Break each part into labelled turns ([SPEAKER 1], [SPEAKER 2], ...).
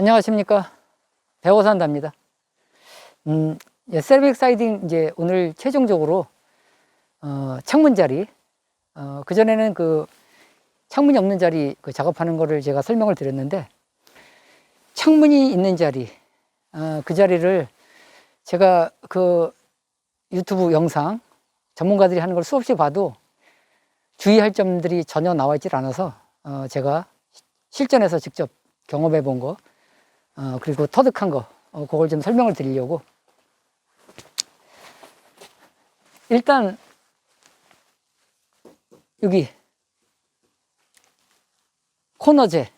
[SPEAKER 1] 안녕하십니까. 배워 산답니다. 음, 예, 셀백 사이딩 이제 오늘 최종적으로 어, 창문 자리, 어, 그전에는 그 창문이 없는 자리 그 작업하는 거를 제가 설명을 드렸는데 창문이 있는 자리, 어, 그 자리를 제가 그 유튜브 영상 전문가들이 하는 걸 수없이 봐도 주의할 점들이 전혀 나와 있질 않아서 어, 제가 실전에서 직접 경험해 본 거, 어, 그리고 터득한 거, 어, 그걸 좀 설명을 드리려고. 일단, 여기, 코너제,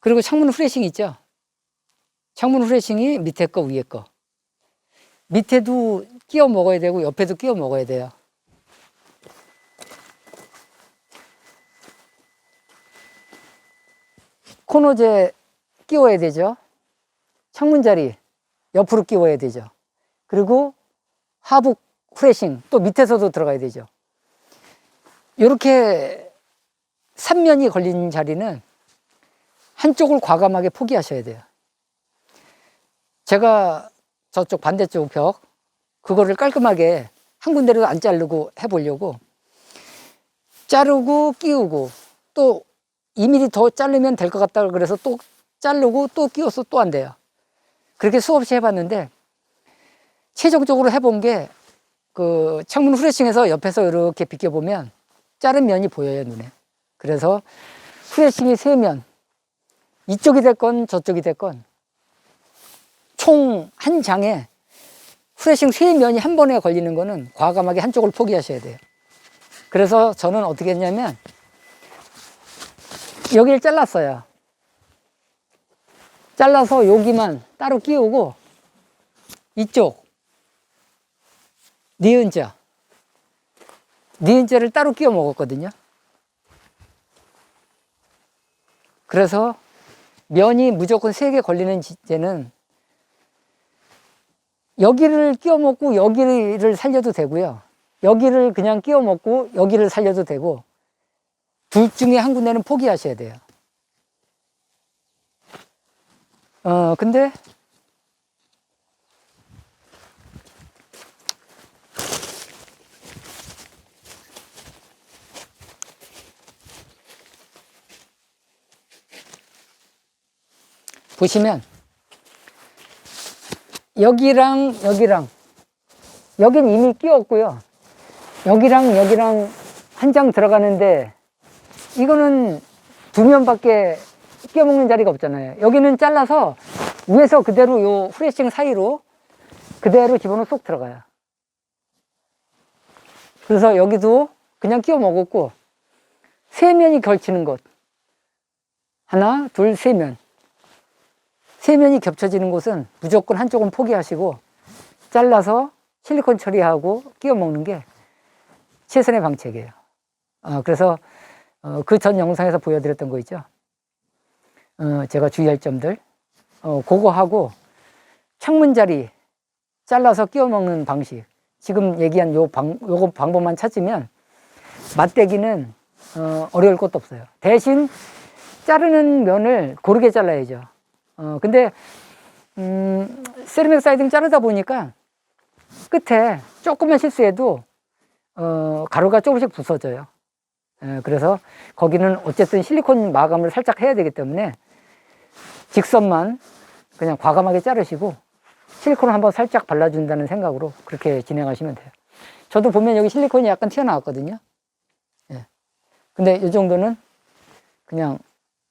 [SPEAKER 1] 그리고 창문 후레싱 있죠? 창문 후레싱이 밑에 거, 위에 거. 밑에도 끼워 먹어야 되고, 옆에도 끼워 먹어야 돼요. 코너제 끼워야 되죠. 창문 자리 옆으로 끼워야 되죠. 그리고 하부 프레싱 또 밑에서도 들어가야 되죠. 이렇게 삼면이 걸린 자리는 한쪽을 과감하게 포기하셔야 돼요. 제가 저쪽 반대쪽 벽 그거를 깔끔하게 한 군데로 안 자르고 해보려고 자르고 끼우고 또 2mm 더 자르면 될 것 같다 그래서 또 자르고 또 끼워서 또 안 돼요. 그렇게 수없이 해봤는데 최종적으로 해본 게 그 창문 후레싱에서 옆에서 이렇게 비껴보면 자른 면이 보여요 눈에. 그래서 후레싱이 세 면, 이쪽이 됐건 저쪽이 됐건 총 한 장에 후레싱 세 면이 한 번에 걸리는 거는 과감하게 한쪽을 포기하셔야 돼요. 그래서 저는 어떻게 했냐면 여기를 잘랐어요. 잘라서 여기만 따로 끼우고 이쪽 니은자 니은자를 따로 끼워 먹었거든요. 그래서 면이 무조건 세 개 걸리는 때는 여기를 끼워 먹고 여기를 살려도 되고요. 여기를 그냥 끼워 먹고 여기를 살려도 되고 둘 중에 한 군데는 포기하셔야 돼요. 어, 근데 보시면 여기랑 여기랑 여긴 이미 끼웠고요. 여기랑 여기랑 한 장 들어가는데 이거는 두 면밖에 끼워 먹는 자리가 없잖아요. 여기는 잘라서 위에서 그대로 요 후레싱 사이로 그대로 집어넣어 쏙 들어가요. 그래서 여기도 그냥 끼워 먹었고 세 면이 걸치는 곳 하나, 둘, 세 면. 세 면이 겹쳐지는 곳은 무조건 한쪽은 포기하시고 잘라서 실리콘 처리하고 끼워 먹는 게 최선의 방책이에요. 어, 그래서 어, 그 전 영상에서 보여드렸던 거 있죠. 어, 제가 주의할 점들. 어, 그거 하고 창문 자리 잘라서 끼워 먹는 방식. 지금 얘기한 요 방, 요거 방법만 찾으면 맞대기는 어, 어려울 것도 없어요. 대신 자르는 면을 고르게 잘라야죠. 어, 근데, 음, 세라믹 사이딩 자르다 보니까 끝에 조금만 실수해도, 어, 가루가 조금씩 부서져요. 예, 그래서 거기는 어쨌든 실리콘 마감을 살짝 해야 되기 때문에 직선만 그냥 과감하게 자르시고 실리콘을 한번 살짝 발라준다는 생각으로 그렇게 진행하시면 돼요. 저도 보면 여기 실리콘이 약간 튀어나왔거든요. 예. 근데 이 정도는 그냥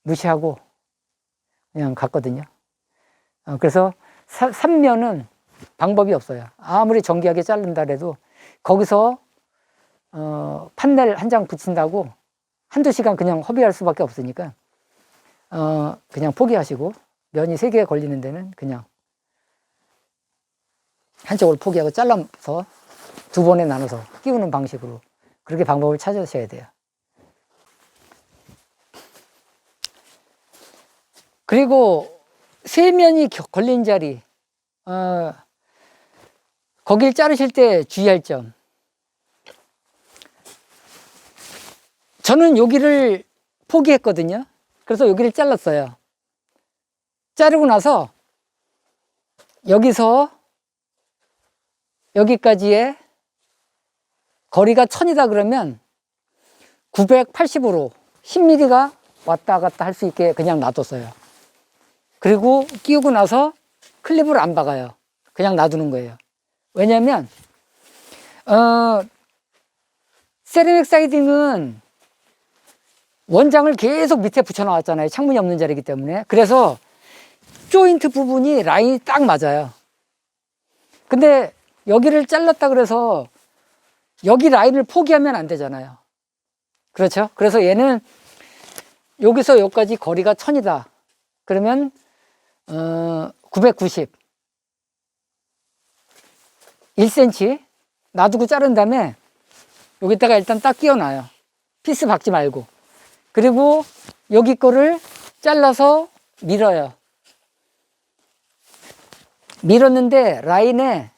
[SPEAKER 1] 무시하고 그냥 갔거든요. 어, 그래서 사, 삼면은 방법이 없어요. 아무리 정교하게 자른다 해도 거기서 어, 판넬 한 장 붙인다고 한두 시간 그냥 허비할 수밖에 없으니까 어, 그냥 포기하시고 면이 세 개 걸리는 데는 그냥 한쪽을 포기하고 잘라서 두 번에 나눠서 끼우는 방식으로 그렇게 방법을 찾으셔야 돼요. 그리고 세 면이 겨- 걸린 자리, 어, 거길 자르실 때 주의할 점. 저는 여기를 포기했거든요. 그래서 여기를 잘랐어요. 자르고 나서 여기서 여기까지의 거리가 1000이다 그러면 980으로 10mm가 왔다 갔다 할 수 있게 그냥 놔뒀어요. 그리고 끼우고 나서 클립을 안 박아요. 그냥 놔두는 거예요. 왜냐면, 어, 세라믹 사이딩은 원장을 계속 밑에 붙여놨잖아요. 창문이 없는 자리이기 때문에. 그래서 조인트 부분이 라인이 딱 맞아요. 근데 여기를 잘랐다 그래서 여기 라인을 포기하면 안 되잖아요. 그렇죠? 그래서 얘는 여기서 여기까지 거리가 1000이다. 그러면 어, 990. 1cm 놔두고 자른 다음에 여기다가 일단 딱 끼워놔요. 피스 박지 말고. 그리고 여기 거를 잘라서 밀어요. 밀었는데 라인에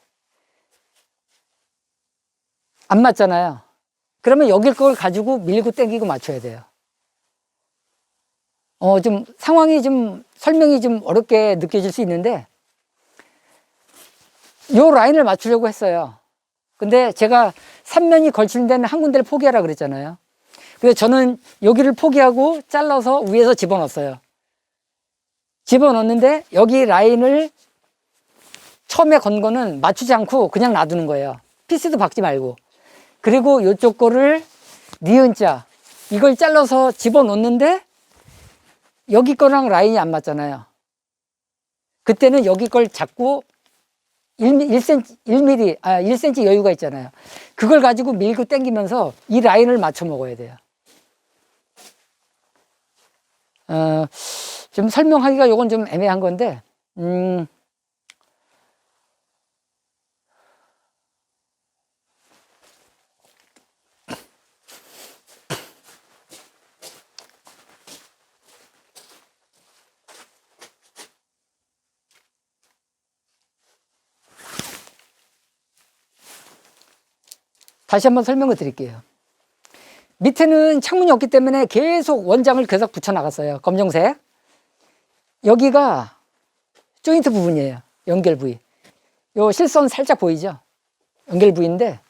[SPEAKER 1] 안 맞잖아요. 그러면 여길 걸 가지고 밀고 당기고 맞춰야 돼요. 어, 좀 상황이 좀 설명이 좀 어렵게 느껴질 수 있는데 요 라인을 맞추려고 했어요. 근데 제가 3면이 걸치는 데는 한 군데를 포기하라 그랬잖아요. 그래서 저는 여기를 포기하고 잘라서 위에서 집어넣었어요. 집어넣는데 여기 라인을 처음에 건 거는 맞추지 않고 그냥 놔두는 거예요. 피스도 박지 말고. 그리고 이쪽 거를 니은자 이걸 잘라서 집어넣는데 여기 거랑 라인이 안 맞잖아요. 그때는 여기 걸 잡고 1, 1cm, 1mm, 아, 1cm 여유가 있잖아요. 그걸 가지고 밀고 당기면서 이 라인을 맞춰 먹어야 돼요. 어, 좀 설명하기가 요건 좀 애매한 건데, 음, 다시 한번 설명을 드릴게요. 밑에는 창문이 없기 때문에 계속 원장을 계속 붙여 나갔어요. 검정색. 여기가 조인트 부분이에요. 연결 부위. 요 실선 살짝 보이죠? 연결 부위인데,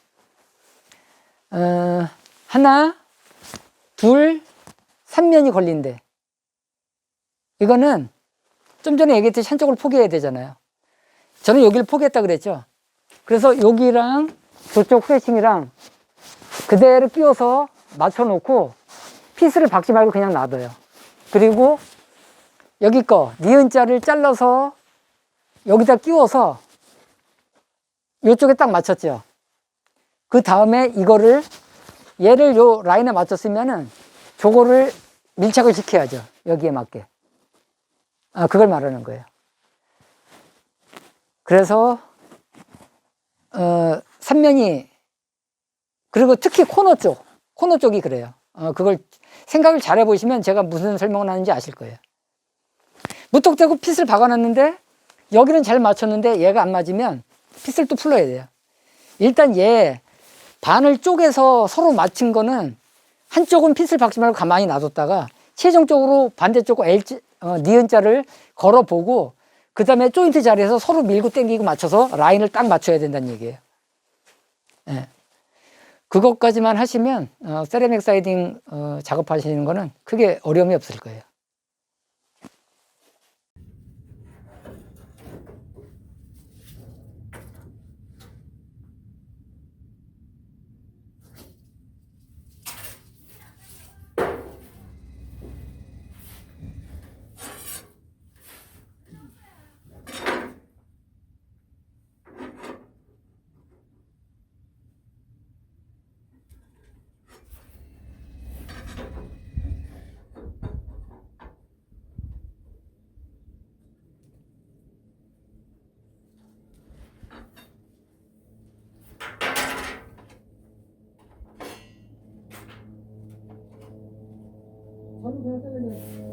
[SPEAKER 1] 어, 하나, 둘, 3면이 걸린대. 이거는 좀 전에 얘기했듯이 한쪽을 포기해야 되잖아요. 저는 여기를 포기했다 그랬죠. 그래서 여기랑 저쪽 후레싱이랑 그대로 끼워서 맞춰놓고 피스를 박지 말고 그냥 놔둬요. 그리고 여기 거 니은자를 잘라서 여기다 끼워서 이쪽에 딱 맞췄죠. 그 다음에 이거를 얘를 요 라인에 맞췄으면은 저거를 밀착을 시켜야죠. 여기에 맞게. 아, 그걸 말하는 거예요. 그래서 어, 삼면이 그리고 특히 코너 쪽, 코너 쪽이 그래요. 어, 그걸 생각을 잘 해보시면 제가 무슨 설명을 하는지 아실 거예요. 무턱대고 핏을 박아놨는데 여기는 잘 맞췄는데 얘가 안 맞으면 핏을 또 풀러야 돼요. 일단 얘 반을 쪼개서 서로 맞춘 거는 한쪽은 핏을 박지 말고 가만히 놔뒀다가 최종적으로 반대쪽 L, 어, 니은자를 걸어보고 그 다음에 조인트 자리에서 서로 밀고 당기고 맞춰서 라인을 딱 맞춰야 된다는 얘기예요. 예. 그것까지만 하시면 어, 세라믹 사이딩 어, 작업하시는 거는 크게 어려움이 없을 거예요. Quando vem a telegrama?